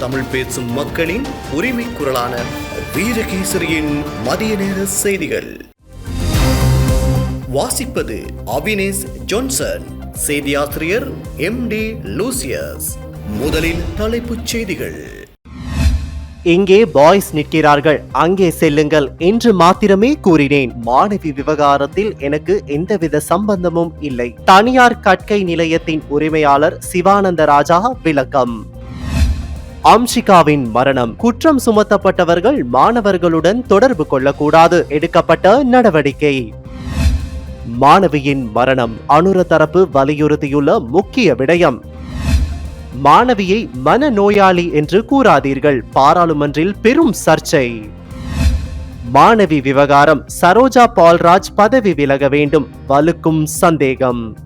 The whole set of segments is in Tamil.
தமிழ் பேசும் மக்களின் உரிமை குரலான வீரகேசரியின் மதிய நேர செய்திகள். வாசிப்பது அவினேஷ் ஜான்சன் செய்தியாசிரியர் எம் டி லூசியஸ். முதலில் தலைப்புச் செய்திகள். இங்கே பாய்ஸ் நிற்கிறார்கள். அங்கே செல்லுங்கள் என்று மாத்திரமே கூறினேன். மாணவி விவகாரத்தில் எனக்கு எந்தவித சம்பந்தமும் இல்லை. தனியார் கற்கை நிலையத்தின் உரிமையாளர் சிவானந்த ராஜா விளக்கம். அம்ஷிகாவின் மரணம். குற்றம் சுமத்தப்பட்டவர்கள் மாணவர்களுடன் தொடர்பு கொள்ளக்கூடாது. எடுக்கப்பட்ட நடவடிக்கை. மாணவியின் மரணம். அனுர தரப்பு வலியுறுத்தியுள்ள முக்கிய விடயம். மாணவியை மனநோயாளி என்று கூறாதீர்கள். பாராளுமன்றில் பெரும் சர்ச்சை. மாணவி விவகாரம். சரோஜா பால்ராஜ் பதவி விலக வேண்டும். வலுக்கும் சந்தேகம்.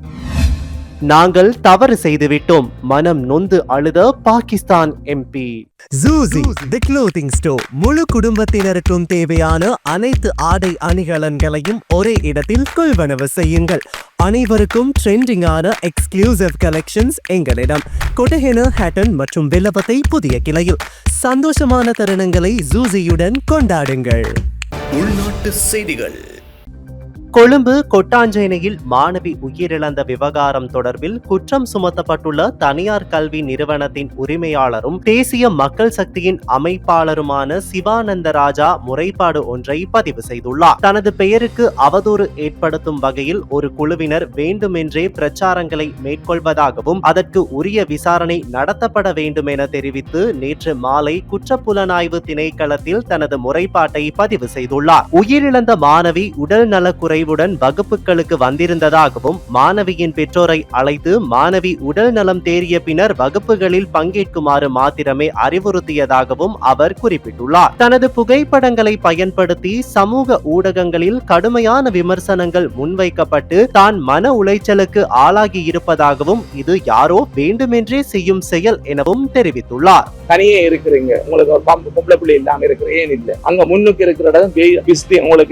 நாங்கள் தவறு செய்துவிட்டோம். மனம் நொந்து அழுத Pakistan MP Juicy the clothing store முழு குடும்பத்தினருக்கும் தேவையான அனைத்து ஆடை அணிகலன்களையும் ஒரே இடத்தில் கொள்வனவு செய்யுங்கள். அனைவருக்கும் ட்ரெண்டிங்கான எக்ஸ்க்ளூசிவ் கலெக்ஷன்ஸ் எங்களிடம். கொட்டஹென ஹேட்டன் மற்றும் வில்லபத்தை புதிய கிளையில். சந்தோஷமான தருணங்களை ஜூசியுடன் கொண்டாடுங்கள். உள்நாட்டு செய்திகள். கொழும்பு கொட்டாஞ்சேனையில் மாணவி உயிரிழந்த விவகாரம் தொடர்பில் குற்றம் சுமத்தப்பட்டுள்ள தனியார் கல்வி நிறுவனத்தின் உரிமையாளரும் தேசிய மக்கள் சக்தியின் அமைப்பாளருமான சிவானந்த ராஜா முறைப்பாடு ஒன்றை பதிவு செய்துள்ளார். தனது பெயருக்கு அவதூறு ஏற்படுத்தும் வகையில் ஒரு குழுவினர் வேண்டுமென்றே பிரச்சாரங்களை மேற்கொள்வதாகவும் அதற்கு உரிய விசாரணை நடத்தப்பட வேண்டும் என தெரிவித்து நேற்று மாலை குற்றப்புலனாய்வு திணைக்களத்தில் தனது முறைப்பாட்டை பதிவு செய்துள்ளார். உயிரிழந்த மாணவி உடல் நலக்குறை குறைவுடன் வகுப்புகளுக்கு வந்திருந்ததாகவும் மாணவியின் பெற்றோரை அழைத்து மாணவி உடல் நலம் தேறிய பின்னர் வகுப்புகளில் பங்கேற்குமாறு மாத்திரமே அறிவுறுத்தியதாகவும் அவர் குறிப்பிட்டுள்ளார். தனது புகைப்படங்களை பயன்படுத்தி சமூக ஊடகங்களில் கடுமையான விமர்சனங்கள் முன்வைக்கப்பட்டு தான் மன உளைச்சலுக்கு ஆளாகி இருப்பதாகவும் இது யாரோ வேண்டுமென்றே செய்யும் செயல் எனவும் தெரிவித்துள்ளார். தனியே இருக்கிறீங்க. உங்களுக்கு ஒரு பம்பு பொம்பளை பிள்ளை இல்லாம இருக்கிற ஏன் இல்ல? அங்க முன்னுக்கு இருக்கிற இடம் வே- விஸ்தி உங்களுக்கு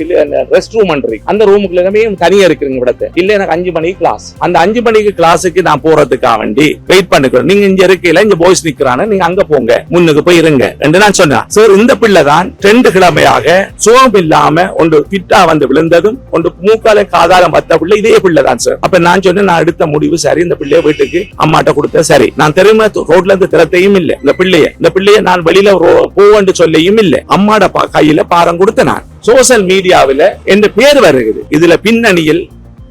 ரெஸ்ட் ரூம் அந்த ரூம் ரூமுக்குள்ள தனியா இருக்கிறீங்க இடத்த இல்ல எனக்கு அஞ்சு மணிக்கு கிளாஸ் அந்த அஞ்சு மணிக்கு கிளாஸுக்கு நான் போறதுக்காக வேண்டி வெயிட் பண்ணிக்கிறோம். நீங்க இங்க இருக்கையில இங்க பாய்ஸ் நிக்கிறான நீங்க அங்க போங்க. முன்னுக்கு போய் இருங்க. ரெண்டு நான் சொன்னேன் சார் இந்த பிள்ளை தான் ரெண்டு கிழமையாக சுகம் இல்லாம ஒன்று பிட்டா வந்து விழுந்ததும் ஒன்று மூக்கால காதால பத்த பிள்ளை இதே பிள்ளை தான் சார் அப்ப நான் சொன்னேன் நான் எடுத்த முடிவு சரி. இந்த பிள்ளைய வீட்டுக்கு அம்மாட்ட கொடுத்த சரி. நான் திரும்ப ரோட்ல இருந்து திறத்தையும் இல்ல. இந்த பிள்ளைய இந்த பிள்ளைய நான் வெளியில போவேன் போவென்று சொல்லியும் இல்ல. அம்மாட பா- கையில பாரம் கொடுத்த நான். சோசியல் மீடியாவில் என்ற பேர் வருகிறது. இதுல பின்னணியில்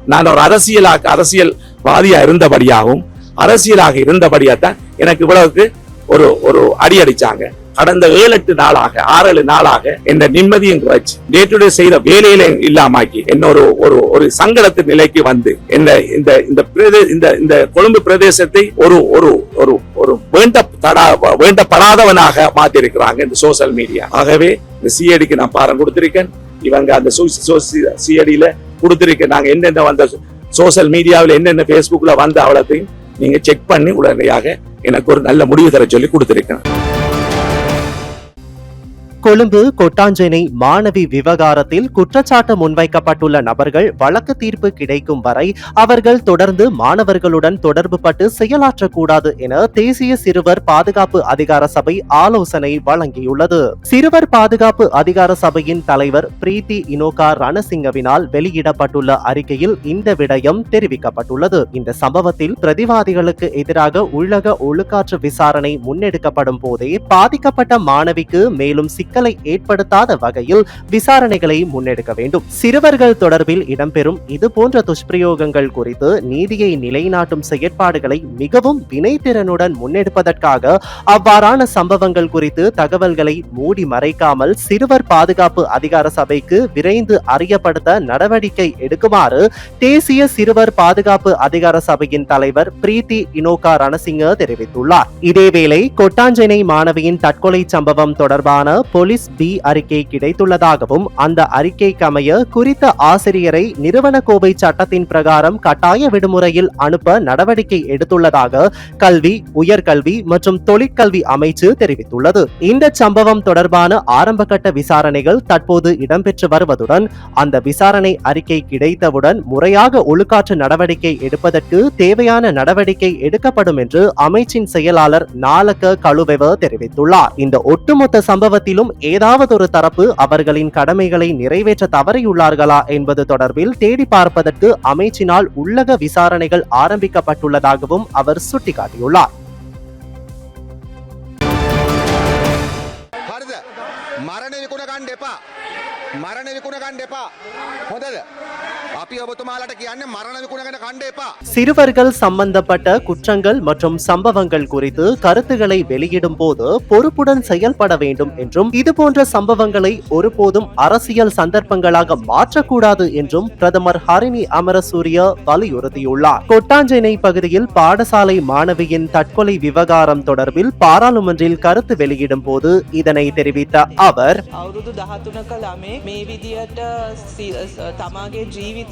நான் ஒரு அரசியலாக அரசியல்வாதியா இருந்தபடியாகவும் அரசியலாக இருந்தபடியாக தான் எனக்கு இவ்வளவுக்கு ஒரு ஒரு அடி அடிச்சாங்க. கடந்த ஏழு எட்டு நாளாக ஆறு ஏழு நாளாக என்ற நிம்மதியும் குறைச்சு டே டு டே செய்த வேலையில இல்லாமாக்கி என்ன ஒரு ஒரு ஒரு சங்கடத்து நிலைக்கு வந்து என்ன இந்த இந்த பிரதே- இந்த இந்த கொழும்பு பிரதேசத்தை ஒரு ஒரு ஒரு ஒரு வேண்ட தடா வேண்டப்படாதவனாக மாத்திருக்கிறாங்க இந்த சோசியல் மீடியா ஆகவே இந்த சிஐடிக்கு நான் பாரம் கொடுத்திருக்கேன். இவங்க அந்த சிஐடியில கொடுத்திருக்க நாங்க என்னென்ன வந்த சோசியல் மீடியாவில் என்னென்ன ஃபேஸ்புக்கில் வந்த அவ்வளோத்தையும் நீங்க செக் பண்ணி உடனடியாக எனக்கு ஒரு நல்ல முடிவு தர சொல்லி கொடுத்திருக்கேன். கொழும்பு கொட்டாஞ்சேனை மாணவி விவகாரத்தில் குற்றச்சாட்டு முன்வைக்கப்பட்டுள்ள நபர்கள் வழக்கு தீர்ப்பு கிடைக்கும் வரை அவர்கள் தொடர்ந்து மாணவர்களுடன் தொடர்பு பட்டு செயலாற்றக்கூடாது என தேசிய சிறுவர் பாதுகாப்பு அதிகார சபை ஆலோசனை வழங்கியுள்ளது. சிறுவர் பாதுகாப்பு அதிகார சபையின் தலைவர் பிரீத்தி இனோகா ரணசிங்கவினால் வெளியிடப்பட்டுள்ள அறிக்கையில் இந்த விடயம் தெரிவிக்கப்பட்டுள்ளது. இந்த சம்பவத்தில் பிரதிவாதிகளுக்கு எதிராக உள்ளக ஒழுக்காற்று விசாரணை முன்னெடுக்கப்படும் போதே பாதிக்கப்பட்ட மாணவிக்கு மேலும் சிக்கலை ஏற்படுத்தாத வகையில் விசாரணைகளை முன்னெடுக்க வேண்டும். சிறுவர்கள் தொடர்பில் இடம்பெறும் இது போன்ற துஷ்பிரயோகங்கள் குறித்து நீதியை நிலைநாட்டும் செயற்பாடுகளை மிகவும் வினைத்திறனுடன் முன்னெடுப்பதற்காக அவ்வாறான சம்பவங்கள் குறித்து தகவல்களை மூடி மறைக்காமல் சிறுவர் பாதுகாப்பு அதிகார சபைக்கு விரைந்து அறியப்படுத்த நடவடிக்கை எடுக்குமாறு தேசிய சிறுவர் பாதுகாப்பு அதிகார சபையின் தலைவர் பிரீத்தி இனோகா ரணசிங்க தெரிவித்துள்ளார். இதேவேளை கொட்டாஞ்சேனை மாணவியின் தற்கொலை சம்பவம் தொடர்பான போலீஸ் பி அறிக்கை கிடைத்துள்ளதாகவும் அந்த அறிக்கைக்கு அமைய குறித்த ஆசிரியரை நிறுவன கோவை சட்டத்தின் பிரகாரம் கட்டாய விடுமுறையில் அனுப்ப நடவடிக்கை எடுத்துள்ளதாக கல்வி உயர்கல்வி மற்றும் தொழிற்கல்வி அமைச்சு தெரிவித்துள்ளது. இந்த சம்பவம் தொடர்பான ஆரம்பகட்ட விசாரணைகள் தற்போது இடம்பெற்று வருவதுடன் அந்த விசாரணை அறிக்கை கிடைத்தவுடன் முறையாக ஒழுக்காற்று நடவடிக்கை எடுப்பதற்கு தேவையான நடவடிக்கை எடுக்கப்படும் என்று அமைச்சின் செயலாளர் நாலக்க கழுவெவ தெரிவித்துள்ளார். இந்த ஒட்டுமொத்த சம்பவத்திலும் ஏதாவது ஒரு தரப்பு அவர்களின் கடமைகளை நிறைவேற்ற தவறியுள்ளார்களா என்பது தொடர்பில் தேடி பார்ப்பதற்கு அமைச்சினால் உள்ளக விசாரணைகள் ஆரம்பிக்கப்பட்டுள்ளதாகவும் அவர் சுட்டிக்காட்டியுள்ளார். மரண விக்குண மரண விக்குண முதல்ல අපි ඔබතුමාලට කියන්නේ මරණ විකුණගෙන කණ්ඩ එපා சிறுவர்கள் சம்பந்தப்பட்ட குற்றங்கள் மற்றும் சம்பவங்கள் குறித்து கருத்துக்களை வெளியிடும் போது பொறுப்புடன் செயல்பட வேண்டும் என்றும் இதுபோன்ற சம்பவங்களை ஒருபோதும் அரசியல் சந்தர்ப்பங்களாக மாற்றக்கூடாது என்றும் பிரதமர் ஹரிணி அமரசூரிய வலியுறுத்தியுள்ளார் கொட்டாஞ்சேனை பகுதியில் பாடசாலை மாணவியின் தற்கொலை விவகாரம் தொடர்பில் பாராளுமன்றில் கருத்து வெளியிடும் போது இதனை தெரிவித்த அவர் අවුරුදු දහතුනක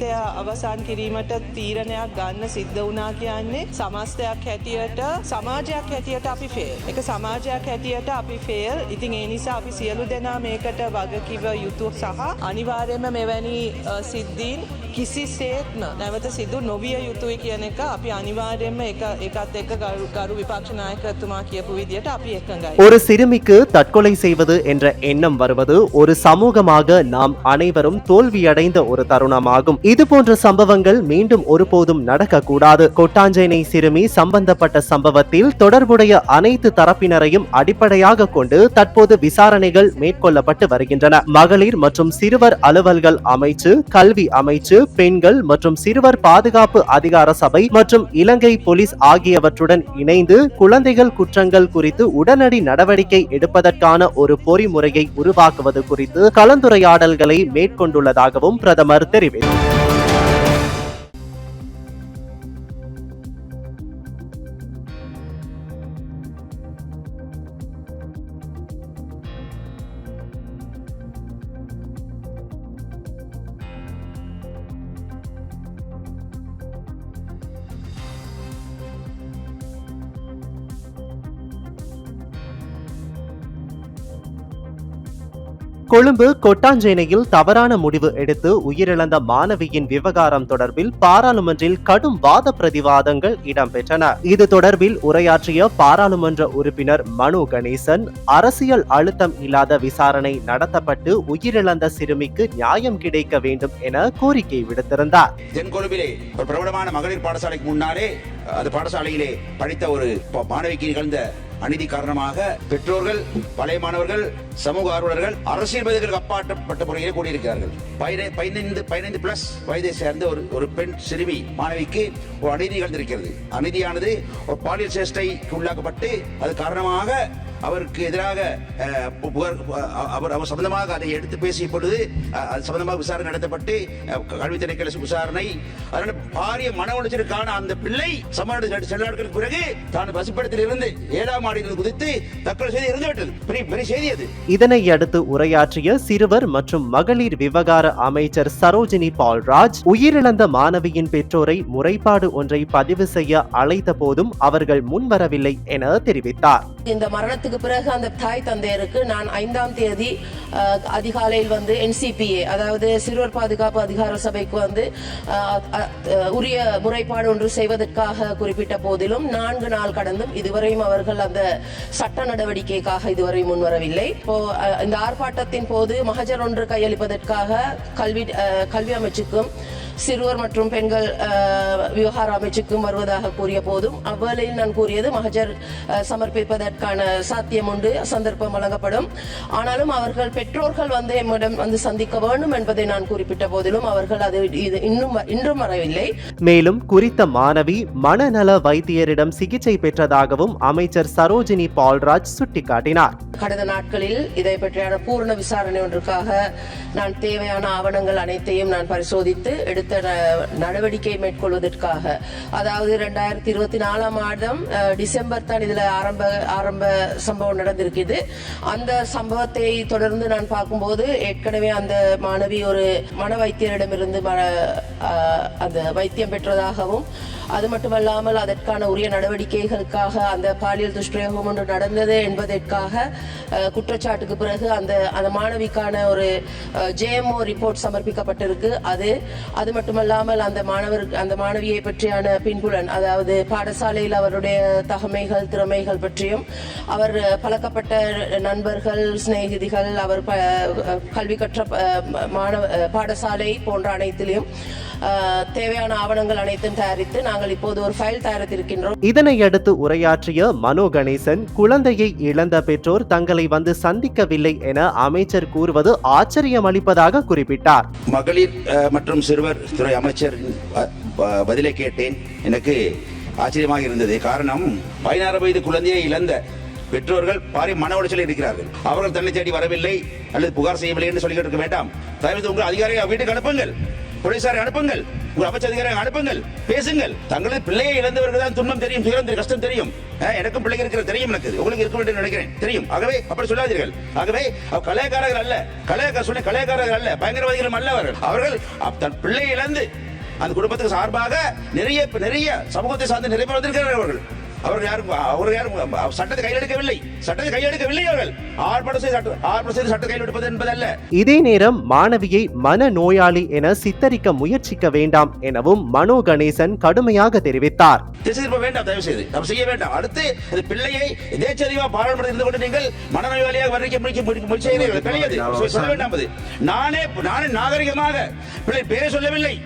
ළමේ මේ විදියට සි- ස- තමාගේ ජීවිතය අවසන් කිරීමට තීරණයක් ගන්න සිද්ධ වනා කියන්නේ සමස්තයක් හැටියට සමාජයක් හැටියට අපි ෆේල්. එක සමාජයක් හැටියට අපි ෆේල් ඉතින් ඒ නිසා අපි සියලු දෙනා මේකට වගකිව යුතු සහ අනිවාර්යම මෙවැනි අ, සිද්ධීන් කිසිසේත්ම නැවත සිදු නොවිය යුතුයි කියන එක අපි අනිවාර්යෙන්ම එක එකත් එක්ක ගරු ගරු විපක්ෂනායකතුමා කියපු විදියට අපි එකඟයි. ஒரு சிறுமிக்கு தற்கொலை செய்வது என்ற எண்ணம் வருவது ஒரு சமூகமாக நாம் அனைவரும் தோல்வியடைந்த ஒரு தருணமாகும் இது போன்ற சம்பவங்கள் மீண்டும் ஒருபோதும் நடக்கக்கூடாது. கொட்டாஞ்சேனை சிறுமி சம்பந்தப்பட்ட சம்பவத்தில் தொடர்புடைய அனைத்து தரப்பினரையும் அடிப்படையாக கொண்டு தற்போது விசாரணைகள் மேற்கொள்ளப்பட்டு வருகின்றன. மகளிர் மற்றும் சிறுவர் அலுவல்கள் அமைச்சு கல்வி அமைச்சு பெண்கள் மற்றும் சிறுவர் பாதுகாப்பு அதிகார சபை மற்றும் இலங்கை போலீஸ் ஆகியவற்றுடன் இணைந்து குழந்தைகள் குற்றங்கள் குறித்து உடனடி நடவடிக்கை எடுப்பதற்கான ஒரு பொறிமுறையை உருவாக்குவது குறித்து கலந்துரையாடல்களை மேற்கொண்டுள்ளதாகவும் பிரதமர் தெரிவித்தார். கொழும்பு கொட்டாஞ்சேனையில் தவறான முடிவு எடுத்து உயிரிழந்த மாணவியின் விவகாரம் தொடர்பில் பாராளுமன்றில் கடும் வாத பிரதிவாதங்கள் இடம்பெற்றன. இது தொடர்பில் உரையாற்றிய பாராளுமன்ற உறுப்பினர் மனு கணேசன் அரசியல் அழுத்தம் இல்லாத விசாரணை நடத்தப்பட்டு உயிரிழந்த சிறுமிக்கு நியாயம் கிடைக்க வேண்டும் என கோரிக்கை விடுத்திருந்தார். தென்கொழும்பிலே ஒரு பிரபலமான மகளிர் பாடசாலைக்கு முன்னாலே அந்த பாடசாலையிலே படித்த ஒரு மாணவிக்கு நிகழ்ந்த அநீதி காரணமாக பெற்றோர்கள் பழைய மாணவர்கள் சமூக ஆர்வலர்கள் அரசியல் வயதுகளுக்கு அப்பாற்பட்ட முறையிலே கூடியிருக்கிறார்கள். பதினை- பதினைந்து பதினைந்து பிளஸ் வயதை சேர்ந்த ஒரு ஒரு பெண் சிறுமி மாணவிக்கு ஒரு அநீதி நிகழ்ந்திருக்கிறது. அநீதியானது ஒரு பாலியல் சேஷ்டைக்கு உள்ளாக்கப்பட்டு அது காரணமாக அவருக்கு எதிராக புகார் அவர் அவர் சம்பந்தமாக அதை எடுத்து பேசிய பொழுது அது சம்பந்தமாக விசாரணை நடத்தப்பட்டு கல்வி திணைக்கள விசாரணை அதனால பாரிய மன உளைச்சலுக்கான அந்த பிள்ளை சமநாடு சில நாட்களுக்கு பிறகு தான் பசுப்படத்தில் இருந்து ஏழாம் மாடியில் குதித்து தற்கொலை செய்து இறந்து விட்டது பெரிய பெரிய செய்தி அது. இதனை அடுத்து உரையாற்றிய சிறுவர் மற்றும் மகளிர் விவகார அமைச்சர் சரோஜினி பால்ராஜ் உயிரிழந்த மாணவியின் பெற்றோரை முறைப்பாடு ஒன்றை பதிவு செய்ய அழைத்த போதும் அவர்கள் முன்வரவில்லை என தெரிவித்தார். இந்த மரணத்துக்கு பிறகு அந்த தாய் தந்தையருக்கு நான் ஐந்தாம் தேதி அதிகாலையில் வந்து என்சிபிஏ அதாவது சிறுவர் பாதுகாப்பு அதிகார சபைக்கு வந்து உரிய முறைப்பாடு ஒன்று செய்வதற்காக குறிப்பிட்ட போதிலும் நான்கு நாள் கடந்தும் இதுவரையும் அவர்கள் அந்த சட்ட நடவடிக்கைக்காக இதுவரை முன்வரவில்லை. இப்போ இந்த ஆர்ப்பாட்டத்தின் போது மகஜர் ஒன்று கையளிப்பதற்காக கல்வி கல்வி அமைச்சுக்கும் சிறுவர் மற்றும் பெண்கள் விவகார அமைச்சுக்கும் வருவதாக கூறிய போதும் அவ்வேளையில் நான் கூறியது மகஜர் சமர்ப்பிப்பதற்கான சாத்தியம் உண்டு சந்தர்ப்பம் வழங்கப்படும். ஆனாலும் அவர்கள் பெற்றோர்கள் வந்து எம்மிடம் வந்து சந்திக்க வேண்டும் என்பதை நான் குறிப்பிட்ட போதிலும் அவர்கள் அது இது இன்னும் இன்றும் வரவில்லை. மேலும் குறித்த மாணவி மனநல வைத்தியரிடம் சிகிச்சை பெற்றதாகவும் அமைச்சர் சரோஜினி பால்ராஜ் சுட்டிக்காட்டினார். கடந்த நாட்களில் இதை பற்றியான பூர்ண விசாரணை ஒன்றுக்காக நான் தேவையான ஆவணங்கள் அனைத்தையும் நான் பரிசோதித்து எடுத்து குறித்த நடவடிக்கை மேற்கொள்வதற்காக. அதாவது ரெண்டாயிரத்தி இருபத்தி நாலாம் மாதம் டிசம்பர் தான் இதில் ஆரம்ப ஆரம்ப சம்பவம் நடந்திருக்குது. அந்த சம்பவத்தை தொடர்ந்து நான் பார்க்கும்போது ஏற்கனவே அந்த மாணவி ஒரு மன வைத்தியரிடமிருந்து அந்த வைத்தியம் பெற்றதாகவும் அது மட்டுமல்லாமல் அதற்கான உரிய நடவடிக்கைகளுக்காக அந்த பாலியல் துஷ்பிரயோகம் ஒன்று நடந்தது என்பதற்காக குற்றச்சாட்டுக்கு பிறகு அந்த அந்த மாணவிக்கான ஒரு ஜேஎம்ஓ ரிப்போர்ட் சமர்ப்பிக்கப்பட்டிருக்கு. அது அது மட்டுமல்லாமல் அந்த மாணவர் அந்த மாணவியை பற்றியான பின்புலன் அதாவது பாடசாலையில் அவருடைய தகமைகள் திறமைகள் பற்றியும் அவர் பழக்கப்பட்ட நண்பர்கள் சிநேகிதிகள் அவர் ப- கல்வி கற்ற மாணவ பாடசாலை போன்ற அனைத்திலையும் தேவையான ஆவணங்கள் அனைத்தும் தயாரித்து நாங்கள் இப்போது ஒரு ஃபைல் தயாரித்திருக்கின்றோம். இதனையடுத்து உரையாற்றிய மனோ கணேசன் குழந்தையை இழந்த பெற்றோர் தங்களை வந்து சந்திக்கவில்லை என அமைச்சர் கூறுவது ஆச்சரியம் அளிப்பதாக குறிப்பிட்டார். மகளிர் மற்றும் சிறுவர் துறை அமைச்சர் பதிலை கேட்டேன். எனக்கு ஆச்சரியமாக இருந்தது. காரணம் பதினாறு வயது குழந்தையை இழந்த பெற்றோர்கள் பாரி மன உளைச்சலில் இருக்கிறார்கள். அவர்கள் தன்னை தேடி வரவில்லை அல்லது புகார் செய்யவில்லை என்று சொல்லிக்கிட்டு இருக்க வேண்டாம். தயவு உங்கள் அதிகாரியை வீட்டுக்கு அனுப்புங்கள். போலீசாரை அனுப்புங்கள். ஒரு அமைச்சர் அனுப்புங்கள். பேசுங்கள். தங்களது பிள்ளையை இழந்தவர்கள் தான் துன்பம் தெரியும் துயரம் தெரியும், கஷ்டம் தெரியும். அஹ், எனக்கும் பிள்ளைங்க இருக்கிற தெரியும் எனக்கு. உங்களுக்கு இருக்க வேண்டும் நினைக்கிறேன். தெரியும். ஆகவே அப்படி சொல்லாதீர்கள். ஆகவே கலையக்காரர்கள் அல்ல. கலையக்கார சொல்லி கலையக்காரர்கள் அல்ல. பயங்கரவாதிகளும் அல்ல அவர்கள் அவர்கள் அப்- தன் பிள்ளையை இழந்து அந்த குடும்பத்துக்கு சார்பாக நிறைய நிறைய சமூகத்தை சார்ந்து நிறைய பேர் வந்திருக்கிறார்கள் அவர்கள். அவர்கள் யாரும் அவர்கள் யாரும் சட்டத்தை கையில் எடுக்கவில்லை சட்டத்தை கையில் எடுக்கவில்லை அவர்கள். ஆர்ப்பாட்டம் செய்து சட்ட ஆர்ப்பாட்டம் செய்து சட்டத்தை கையில் எடுப்பது என்பதல்ல. இதே நேரம் மாணவியை மன நோயாளி என சித்தரிக்க முயற்சிக்க வேண்டாம் எனவும் மனோ கணேசன் கடுமையாக தெரிவித்தார். திசை திருப்ப வேண்டாம் தயவு செய்து நம்ம செய்ய வேண்டாம். அடுத்து அந்த பிள்ளையை எதேச்சதிகமா பாராளுமன்றத்தில் இருந்து கொண்டு நீங்கள் மனநோயாளியாக வர்ணிக்க முயற்சி முயற்சி சொ- சொல்ல வேண்டாம் அது. நானே நானே நாகரிகமாக. பிள்ளை பேரை சொல்லவில்லை.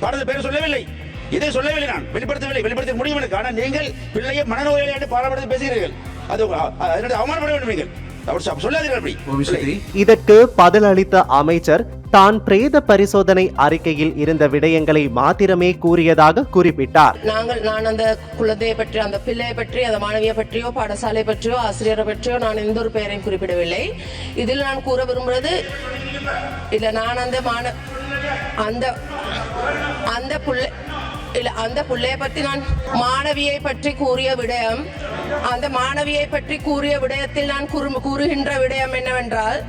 பாடத்தில் பேரை சொல்லவில்லை. இதை சொல்லவில்லை நான். வெளிப்படுத்தவில்லை. வெளிப்படுத்த முடியும் எனக்கு. ஆனால் நீங்கள் பிள்ளையை மனநோயாளி என்று பாராளுமன்றத்தில் பேசுகிறீர்கள். அது அதனுடைய அவமானப்பட வேண்டும் நீங்கள். இதற்கு பதிலளித்த அமைச்சர் தான் பிரேத பரிசோதனை அறிக்கையில் இருந்த விடயங்களை மாத்திரமே கூறியதாக குறிப்பிட்டார். நாங்கள் நான் அந்த குழந்தையை பற்றி அந்த பிள்ளையை பற்றி அந்த மாணவியை பற்றியோ பாடசாலை பற்றியோ ஆசிரியரை பற்றியோ நான் எந்த ஒரு பெயரையும் குறிப்பிடவில்லை. இதில் நான் கூற விரும்புறது இல்ல நான் அந்த மாண அந்த அந்த புள்ளை அந்த பிள்ளையை பற்றி நான் மாணவியை பற்றி கூறிய விடயம் அந்த மாணவியை பற்றி கூறிய விடயத்தில் நான் கூறு- கூறுகின்ற விடயம் என்னவென்றால்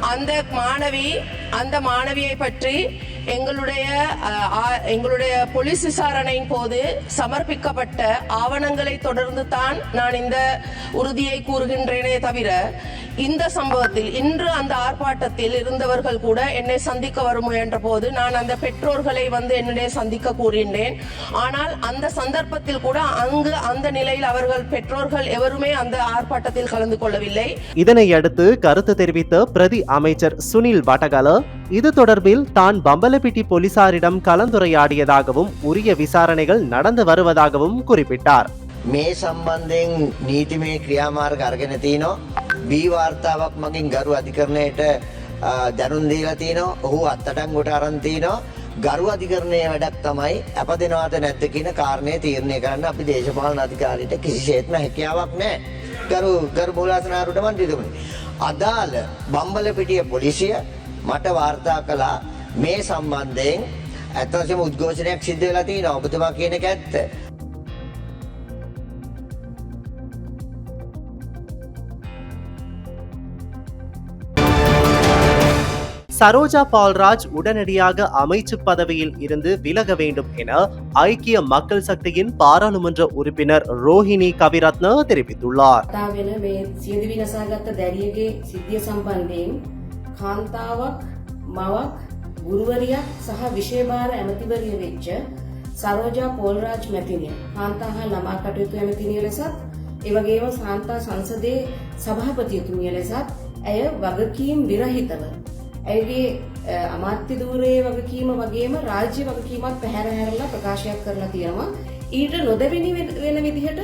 அந்த மாணவி அந்த மாணவியை பற்றி எங்களுடைய எங்களுடைய போலீஸ் விசாரணையின் போது சமர்ப்பிக்கப்பட்ட ஆவணங்களை தொடர்ந்து தான் நான் இந்த உறுதியை கூறுகின்றேனே தவிர இந்த சம்பவத்தில் இன்று அந்த ஆர்ப்பாட்டத்தில் இருந்தவர்கள் கூட என்னை சந்திக்க வர முயன்ற போது நான் அந்த பெற்றோர்களை வந்து என்னுடைய சந்திக்க கூறினேன். ஆனால் அந்த சந்தர்ப்பத்தில் கூட அங்கு அந்த நிலையில் அவர்கள் பெற்றோர்கள் எவருமே அந்த ஆர்ப்பாட்டத்தில் கலந்து கொள்ளவில்லை. இதனை அடுத்து கருத்து தெரிவித்த பிரதி அமைச்சர் சுனில் வாட்டகால இது தொடர்பில் தான் பம்பலப்பிட்டி போலீசாரிடம் கலந்துரையாடியதாகவும் உரிய விசாரணைகள் நடந்து வருவதாகவும் குறிப்பிட்டார் මේ සම්බන්ධයෙන් නීතිමය ක්‍රියාමාර්ග අරගෙන තියනවා බී වාර්තාවක් මගින් ගරු අධිකරණයට අ, දැනුම් දීලා තියනවා ඔහු අත්තටංගොට අරන් තියනවා ගරු අධිකරණය වැඩක් තමයි අප දෙනවාද නැද්ද කියන කාරණය තීරණය කරන්න අපි දේශපාලන අධිකාරියට කිසිසේත්ම හැකියාවක් නැහැ. ගරු ගරු මූලාසනාරුට මන්ත්‍රීතුමනි. අදාළ බම්බලපිටිය පොලිසිය මට වාර්තා කළා මේ සම්බන්ධයෙන් ඇත්තවශයෙන්ම උද්ඝෝෂණයක් සිද්ධ වෙලා තියෙනවා. ඔබතුමා කියන එක ඇත්ත. சரோஜா பால்ராஜ் உடனடியாக அமைச்சு பதவியில் இருந்து விலக வேண்டும் என ஐக்கிய மக்கள் சக்தியின் பாராளுமன்ற உறுப்பினர் ரோஹிணி கவிரத்ன தெரிவித்துள்ளார் කතා වෙන මේ සියදිවි නසාගත්ත දැරියගේ සිද්ධිය සම්බන්ධයෙන් කාන්තාවක් මවක් ගුරුවරියක් සහ විශේභාර ඇමතිවරිය වෙච්ච සරෝජා පෝල්රාජ් මැතිනිය කාන්තා හා ළමා කටයුතු ඇමතිනිය ලෙසත් එවගේම සාන්තා සංසදේ සභාපතියතුමිය ලෙසත් ඇය වගකීම් විරහිතව. ඇයගේ අ, අමාත්‍ය ධූරයේ වගකීම වගේම රාජ්‍ය වගකීමත් පැහැර හැරලා ප්‍රකාශයක් කරලා තියෙනවා. ඊට නොදැවෙනි වෙ- වෙන විදිහට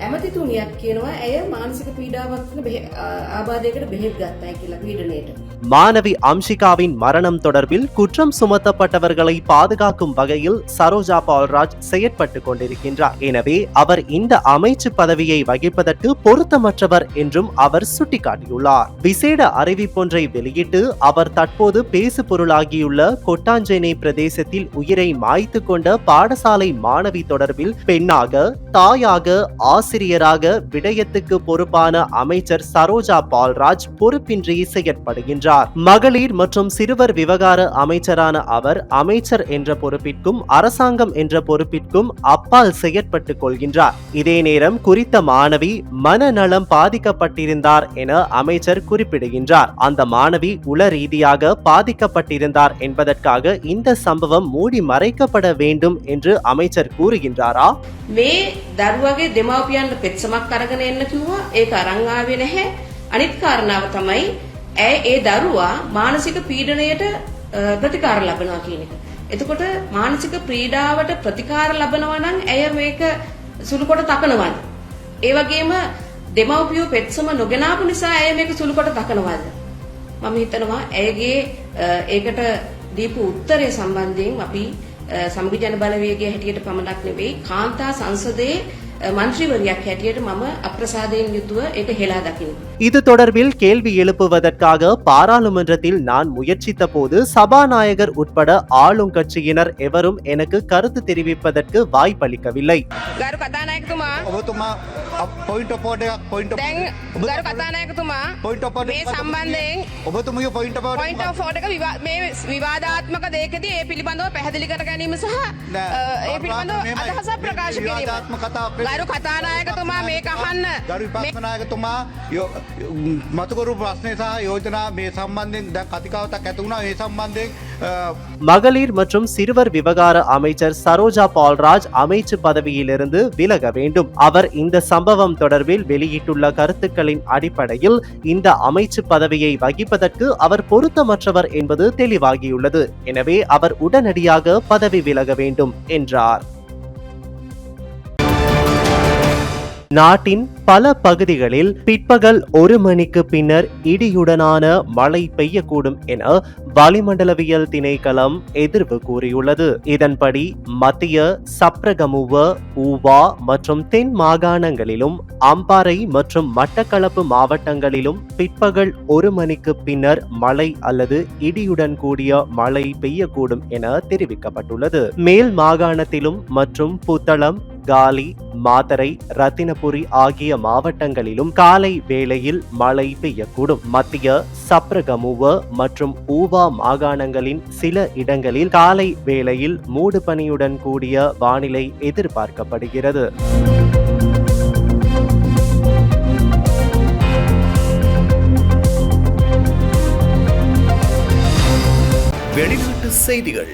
ඇමතිතුමියත් කියනවා ඇය මානසික පීඩාවක් ආබාධයකට බෙහෙත් ගත්තයි කියලා පීඩණයට. மாணவி அம்ஷிகாவின் மரணம் தொடர்பில் குற்றம் சுமத்தப்பட்டவர்களை பாதுகாக்கும் வகையில் சரோஜா பால்ராஜ் செயற்பட்டு கொண்டிருக்கின்றார். எனவே அவர் இந்த அமைச்சு பதவியை வகிப்பதற்கு பொருத்தமற்றவர் என்றும் அவர் சுட்டிக்காட்டியுள்ளார். விசேட அறிவிப்பொன்றை வெளியிட்டு அவர் தற்போது பேசு பொருளாகியுள்ள கொட்டாஞ்சேனை பிரதேசத்தில் உயிரை மாய்த்து கொண்ட பாடசாலை மாணவி தொடர்பில் பெண்ணாக தாயாக ஆசிரியராக விடயத்துக்கு பொறுப்பான அமைச்சர் சரோஜா பால்ராஜ் பொறுப்பின்றி செயற்படுகின்றார். மகளிர் மற்றும் சிறுவர் விவகார அமைச்சரான அவர் அமைச்சர் என்ற பொறுப்பிற்கும் அரசாங்கம் என்ற பொறுப்பிற்கும் அப்பால் செயற்பட்டுக் கொள்கின்றார் இதே நேரம் குறித்த மாணவி மனநலம் பாதிக்கப்பட்டிருந்தார் என அமைச்சர் குறிப்பிடுகின்றார் அந்த மாணவி உள ரீதியாக பாதிக்கப்பட்டிருந்தார் என்பதற்காக இந்த சம்பவம் மூடி மறைக்கப்பட வேண்டும் என்று அமைச்சர் கூறுகின்றாரா මේ දරුවගේ දෙමව්පියන්ට පෙත්සමක් අරගෙන එන්න කිව්වා ඒක අරන් ආවේ නැහැ අනිත් කාරණාව තමයි ඇය ඒ දරුවා මානසික පීඩනයට අ, ප්‍රතිකාර ලබනවා කියන එක. එතකොට මානසික පීඩාවට ප්‍රතිකාර ලබනවා නම් ඇය මේක සුළුකොට තකනවද? ඒ වගේම දෙමව්පියෝ පෙත්සම නොගෙනාපු නිසා ඇය මේක සුළුකොට තකනවද? මම හිතනවා ඇයගේ අ, ඒකට දීපු උත්තරය සම්බන්ධයෙන් අපි අ, සමගි ජන බලවේගයේ හැටියට පමණක් නෙවෙයි කාන්තා සංසදයේ අ, මන්ත්‍රීවරියක් හැටියට මම අප්‍රසාදයෙන් යුතුව ඒක හෙලා දකිනවා. இது தொடர்பில் கேள்வி எழுப்புவதற்காக பாராளுமன்றத்தில் நான் முயற்சித்த போது சபாநாயகர் உட்பட ஆளும் கட்சியினர் எவரும் எனக்கு கருத்து தெரிவிப்பதற்கு வாய்ப்பளிக்கவில்லை ගරු කතානායකතුමා ඔබතුමා පොයින්ට පෝඩ පොයින්ට දැන් ගරු කතානායකතුමා පොයින්ට පොඩ මේ සම්බන්ධයෙන් ඔබතුමගේ පොයින්ට පොයින්ට ෆෝඩක මේ විවාදාත්මක දේකදී ඒ පිළිබඳව පැහැදිලි කර ගැනීම සහ අ, ඒ පිළිබඳව අදහස ප්‍රකාශ කිරීම. ගරු කතානායකතුමා මේක අහන්න. ගරු විපක්ෂනායකතුමා මතුකරු ප්‍රශ්නය සහ යෝජනා මේ සම්බන්ධයෙන් දැ කතිකාවතක් ඇතිවුණා ඒ සම්බන්ධයෙන් மகளிர் மற்றும் சிறுவர் விவகார அமைச்சர் சரோஜா பால்ராஜ் அமைச்சு பதவியிலிருந்து விலக வேண்டும் அவர் இந்த சம்பவம் தொடர்பில் வெளியிட்டுள்ள கருத்துக்களின் அடிப்படையில் இந்த அமைச்சு பதவியை வகிப்பதற்கு அவர் பொருத்தமற்றவர் என்பது தெளிவாகியுள்ளது எனவே அவர் உடனடியாக பதவி விலக வேண்டும் என்றார் நாட்டின் பல பகுதிகளில் பிற்பகல் ஒரு மணிக்கு பின்னர் இடியுடனான மழை பெய்யக்கூடும் என வளிமண்டலவியல் திணைக்களம் எதிர்வு கூறியுள்ளது. இதன்படி மத்திய சப்ரகமுவ ஊவா மற்றும் தென் மாகாணங்களிலும் அம்பாறை மற்றும் மட்டக்களப்பு மாவட்டங்களிலும் பிற்பகல் ஒரு மணிக்கு பின்னர் மழை அல்லது இடியுடன் கூடிய மழை பெய்யக்கூடும் என தெரிவிக்கப்பட்டுள்ளது. மேல் மாகாணத்திலும் மற்றும் புத்தளம் காலி மாதரை ரத்தினபுரி ஆகிய மாவட்டங்களிலும் காலை வேளையில் மழை பெய்யக்கூடும். மத்திய சப்ரகமுவ மற்றும் ஊவா மாகாணங்களின் சில இடங்களில் காலை வேளையில் மூடுபனியுடன் கூடிய வானிலை எதிர்பார்க்கப்படுகிறது. வெளிநாட்டு செய்திகள்.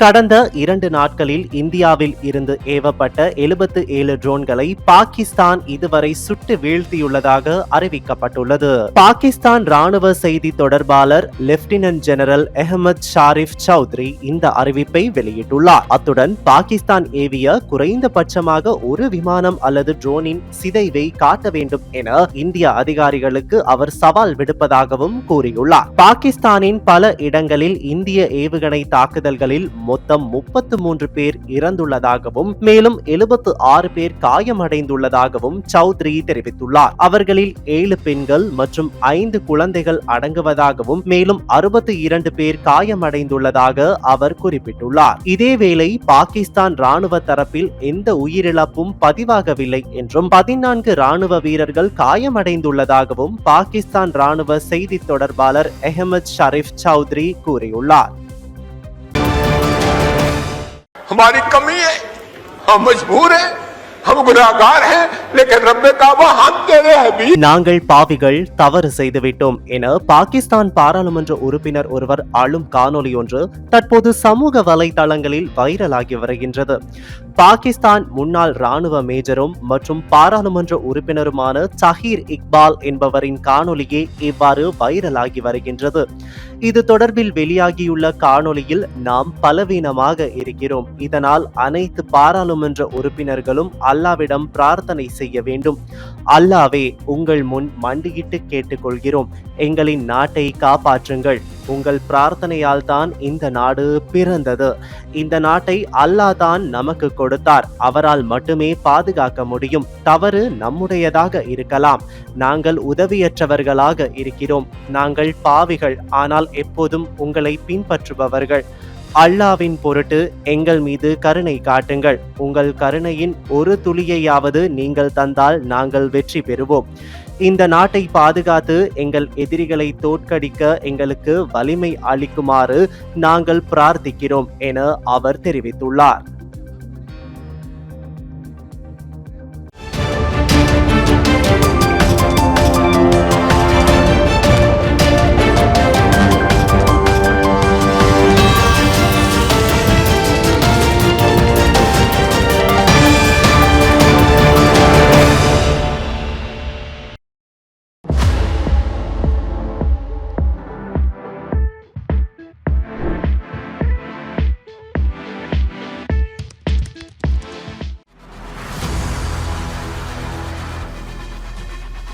கடந்த இரண்டு நாட்களில் இந்தியாவில் இருந்து ஏவப்பட்ட எழுபத்து ஏழு ட்ரோன்களை பாகிஸ்தான் இதுவரை சுட்டு வீழ்த்தியுள்ளதாக அறிவிக்கப்பட்டுள்ளது. பாகிஸ்தான் ராணுவ செய்தி தொடர்பாளர் லெப்டினன்ட் ஜெனரல் அஹமத் ஷாரிஃப் சௌத்ரி இந்த அறிவிப்பை வெளியிட்டுள்ளார். அத்துடன் பாகிஸ்தான் ஏவிய குறைந்தபட்சமாக ஒரு விமானம் அல்லது ட்ரோனின் சிதைவை காட்ட வேண்டும் என இந்திய அதிகாரிகளுக்கு அவர் சவால் விடுப்பதாகவும் கூறியுள்ளார். பாகிஸ்தானின் பல இடங்களில் இந்திய ஏவுகணை தாக்குதல்களில் மொத்தம் முப்பத்து மூன்று பேர் இறந்துள்ளதாகவும் மேலும் எழுபத்து ஆறு பேர் காயமடைந்துள்ளதாகவும் சௌத்ரி தெரிவித்துள்ளார். அவர்களில் ஏழு பெண்கள் மற்றும் ஐந்து குழந்தைகள் அடங்குவதாகவும் மேலும் அறுபத்தி இரண்டு பேர் காயமடைந்துள்ளதாக அவர் குறிப்பிட்டுள்ளார். இதேவேளை பாகிஸ்தான் ராணுவ தரப்பில் எந்த உயிரிழப்பும் பதிவாகவில்லை என்றும் பதினான்கு ராணுவ வீரர்கள் காயமடைந்துள்ளதாகவும் பாகிஸ்தான் ராணுவ செய்தி தொடர்பாளர் அஹமத் ஷரீப் சௌத்ரி கூறியுள்ளார். हमारी कमी है हम मजबूर हैं। நாங்கள் பாவிகள் தவறு செய்துவிட்டோம் என பாகிஸ்தான் பாராளுமன்ற உறுப்பினர் ஒருவர் ஆளும் காணொலி ஒன்று தற்போது சமூக வலைதளங்களில் வைரலாகி வருகின்றது. பாகிஸ்தான் முன்னாள் ராணுவ மேஜரும் மற்றும் பாராளுமன்ற உறுப்பினருமான சஹீர் இக்பால் என்பவரின் காணொலியே இவ்வாறு வைரலாகி வருகின்றது. இது தொடர்பில் வெளியாகியுள்ள காணொலியில் நாம் பலவீனமாக இருக்கிறோம். இதனால் அனைத்து பாராளுமன்ற உறுப்பினர்களும் அல்லாவிடம் பிரார்த்தனை செய்ய வேண்டும். அல்லாவே உங்கள் முன் மண்டியிட்டு கேட்டுக்கொள்கிறோம். எங்களின் நாட்டை காப்பாற்றுங்கள். உங்கள் பிரார்த்தனையால் தான் இந்த நாடு பிறந்தது. இந்த நாட்டை அல்லாஹ் தான் நமக்கு கொடுத்தார். அவரால் மட்டுமே பாதுகாக்க முடியும். தவறு நம்முடையதாக இருக்கலாம். நாங்கள் உதவியற்றவர்களாக இருக்கிறோம். நாங்கள் பாவிகள். ஆனால் எப்போதும் உங்களை பின்பற்றுபவர்கள். அல்லாவின் பொருட்டு எங்கள் மீது கருணை காட்டுங்கள். உங்கள் கருணையின் ஒரு துளியையாவது நீங்கள் தந்தால் நாங்கள் வெற்றி பெறுவோம். இந்த நாட்டை பாதுகாத்து எங்கள் எதிரிகளை தோற்கடிக்க எங்களுக்கு வலிமை அளிக்குமாறு நாங்கள் பிரார்த்திக்கிறோம் என அவர் தெரிவித்துள்ளார்.